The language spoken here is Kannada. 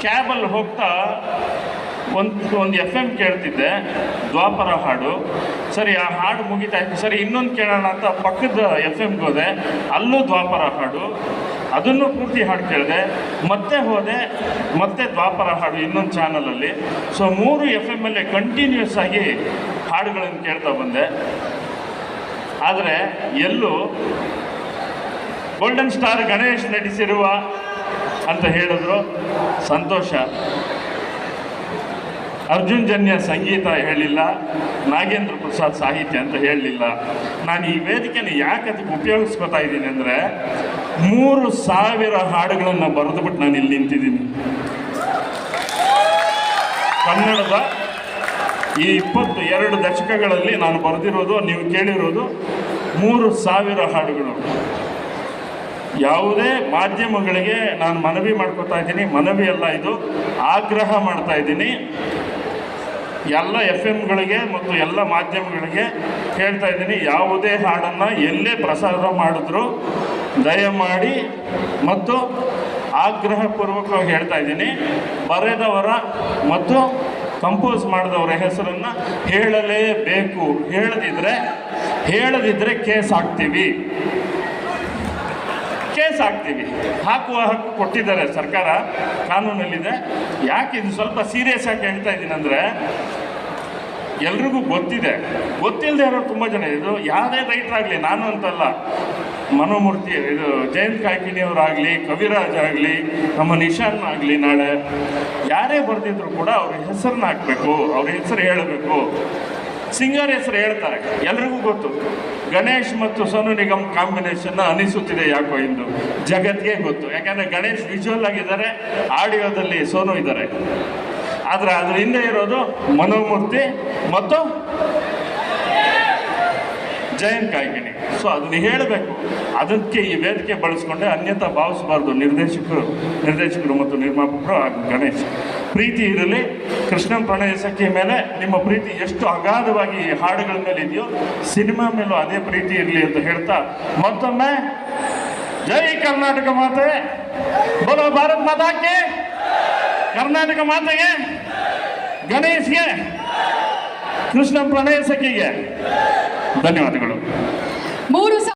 ಕ್ಯಾಬಲ್ಲಿ ಹೋಗ್ತಾ ಒಂದು ಒಂದು ಎಫ್ ಎಂ ಕೇಳ್ತಿದ್ದೆ, ದ್ವಾಪರ ಹಾಡು. ಸರಿ, ಆ ಹಾಡು ಮುಗಿತಾ ಇತ್ತು. ಸರಿ, ಇನ್ನೊಂದು ಕೇಳೋಣ ಅಂತ ಪಕ್ಕದ ಎಫ್ ಎಮ್ಗೆ ಹೋದೆ. ಅಲ್ಲೂ ದ್ವಾಪರ ಹಾಡು. ಅದನ್ನು ಪೂರ್ತಿ ಹಾಡು ಕೇಳಿದೆ. ಮತ್ತೆ ಹೋದೆ, ಮತ್ತೆ ದ್ವಾಪರ ಹಾಡು ಇನ್ನೊಂದು ಚಾನಲಲ್ಲಿ ಸೊ ಮೂರು ಎಫ್ ಎಂ ಅಲ್ಲೇ ಕಂಟಿನ್ಯೂಸ್ ಆಗಿ ಹಾಡುಗಳನ್ನು ಕೇಳ್ತಾ ಬಂದೆ. ಆದರೆ ಎಲ್ಲೂ ಗೋಲ್ಡನ್ ಸ್ಟಾರ್ ಗಣೇಶ್ ನಟಿಸಿರುವ ಅಂತ ಹೇಳಿದ್ರು. ಸಂತೋಷ. ಅರ್ಜುನ್ ಜನ್ಯ ಸಂಗೀತ ಹೇಳಿಲ್ಲ. ನಾಗೇಂದ್ರ ಪ್ರಸಾದ್ ಸಾಹಿತ್ಯ ಅಂತ ಹೇಳಲಿಲ್ಲ. ನಾನು ಈ ವೇದಿಕೆನ ಯಾಕೆ ಅದಕ್ಕೆ ಉಪಯೋಗಿಸ್ಕೊತಾ ಇದ್ದೀನಿ ಅಂದರೆ ಮೂರು ಸಾವಿರ ಹಾಡುಗಳನ್ನು ಬರೆದುಬಿಟ್ಟು ನಾನು ಇಲ್ಲಿ ನಿಂತಿದ್ದೀನಿ. ಕನ್ನಡದ ಈ ಇಪ್ಪತ್ತು ಎರಡು ದಶಕಗಳಲ್ಲಿ ನಾನು ಬರೆದಿರೋದು, ನೀವು ಕೇಳಿರೋದು ಮೂರು ಸಾವಿರ ಹಾಡುಗಳು. ಯಾವುದೇ ಮಾಧ್ಯಮಗಳಿಗೆ ನಾನು ಮನವಿ ಮಾಡ್ಕೊತಾ ಇದ್ದೀನಿ, ಮನವಿ ಅಲ್ಲ ಇದು, ಆಗ್ರಹ ಮಾಡ್ತಾ ಇದ್ದೀನಿ. ಎಲ್ಲ ಎಫ್ ಎಮ್ಗಳಿಗೆ ಮತ್ತು ಎಲ್ಲ ಮಾಧ್ಯಮಗಳಿಗೆ ಹೇಳ್ತಾ ಇದ್ದೀನಿ, ಯಾವುದೇ ಹಾಡನ್ನು ಎಲ್ಲೇ ಪ್ರಸಾರ ಮಾಡಿದ್ರು ದಯಮಾಡಿ ಮತ್ತು ಆಗ್ರಹಪೂರ್ವಕವಾಗಿ ಹೇಳ್ತಾ ಇದ್ದೀನಿ, ಬರೆದವರ ಮತ್ತು ಕಂಪೋಸ್ ಮಾಡಿದವರ ಹೆಸರನ್ನು ಹೇಳಲೇಬೇಕು. ಹೇಳದಿದ್ದರೆ ಹೇಳದಿದ್ದರೆ ಕೇಸ್ ಹಾಕ್ತೀವಿ. ಕೇಸ್ ಹಾಕ್ತೀವಿ ಹಾಕುವ ಹಕ್ಕು ಕೊಟ್ಟಿದ್ದಾರೆ ಸರ್ಕಾರ, ಕಾನೂನಲ್ಲಿದೆ. ಯಾಕೆ ಇದು ಸ್ವಲ್ಪ ಸೀರಿಯಸ್ ಆಗಿ ಹೇಳ್ತಾ ಇದ್ದೀನಿ ಅಂದರೆ, ಎಲ್ರಿಗೂ ಗೊತ್ತಿದೆ. ಗೊತ್ತಿಲ್ಲದೆ ಇರೋರು ತುಂಬ ಜನ ಇದು ಯಾವುದೇ ರೈಟರ್ ಆಗಲಿ ನಾನು ಅಂತಲ್ಲ, ಮನೋಮೂರ್ತಿ, ಇದು ಜಯಂತ್ ಕಾಯ್ಕಿಣಿಯವರಾಗಲಿ ಕವಿರಾಜ್ ಆಗಲಿ, ನಮ್ಮ ನಿಶಾನ್ ಆಗಲಿ ನಾಳೆ, ಯಾರೇ ಬರೆದಿದ್ರು ಕೂಡ ಅವ್ರ ಹೆಸರನ್ನ ಹಾಕಬೇಕು, ಅವ್ರ ಹೆಸರು ಹೇಳಬೇಕು. ಸಿಂಗರ್ ಹೆಸರು ಹೇಳ್ತಾರೆ. ಎಲ್ರಿಗೂ ಗೊತ್ತು. ಗಣೇಶ್ ಮತ್ತು ಸೋನು ನಿಗಮ್ ಕಾಂಬಿನೇಷನ್ ಅನಿಸುತ್ತಿದೆ ಯಾಕೋ ಇಂದು ಜಗತ್ಗೆ ಗೊತ್ತು. ಯಾಕಂದರೆ ಗಣೇಶ್ ವಿಜುವಲ್ ಆಗಿದ್ದಾರೆ, ಆಡಿಯೋದಲ್ಲಿ ಸೋನು ಇದ್ದಾರೆ. ಆದರೆ ಅದ್ರ ಹಿಂದೆ ಇರೋದು ಮನೋಮೂರ್ತಿ ಮತ್ತು ಜಯಂತ್ ಕಾಯ್ಕಿಣಿ ಸೊ ಅದನ್ನ ಹೇಳಬೇಕು. ಅದಕ್ಕೆ ಈ ವೇದಿಕೆ ಬಳಸ್ಕೊಂಡೆ ಅನ್ಯತಾ ಭಾವಿಸಬಾರ್ದು ನಿರ್ದೇಶಕರು ನಿರ್ದೇಶಕರು ಮತ್ತು ನಿರ್ಮಾಪಕರು ಗಣೇಶ್. ಪ್ರೀತಿ ಇರಲಿ. ಕೃಷ್ಣನ್ ಪ್ರಣಯ ಸಖಿ ಮೇಲೆ ನಿಮ್ಮ ಪ್ರೀತಿ ಎಷ್ಟು ಅಗಾಧವಾಗಿ ಹಾಡುಗಳ ಮೇಲೆ ಇದೆಯೋ, ಸಿನಿಮಾ ಮೇಲೂ ಅದೇ ಪ್ರೀತಿ ಇರಲಿ ಅಂತ ಹೇಳ್ತಾ ಮತ್ತೊಮ್ಮೆ, ಜೈ ಕರ್ನಾಟಕ ಮಾತೆ. ಬರೋ ಭಾರತ್ ಮಾತಾಕೆ ಕರ್ನಾಟಕ ಮಾತೆಗೆ, ಗಣೇಶ್ಗೆ ಕೃಷ್ಣ ಪ್ರಣಯ ಸಖಿಗೆ. ಧನ್ಯವಾದಗಳು.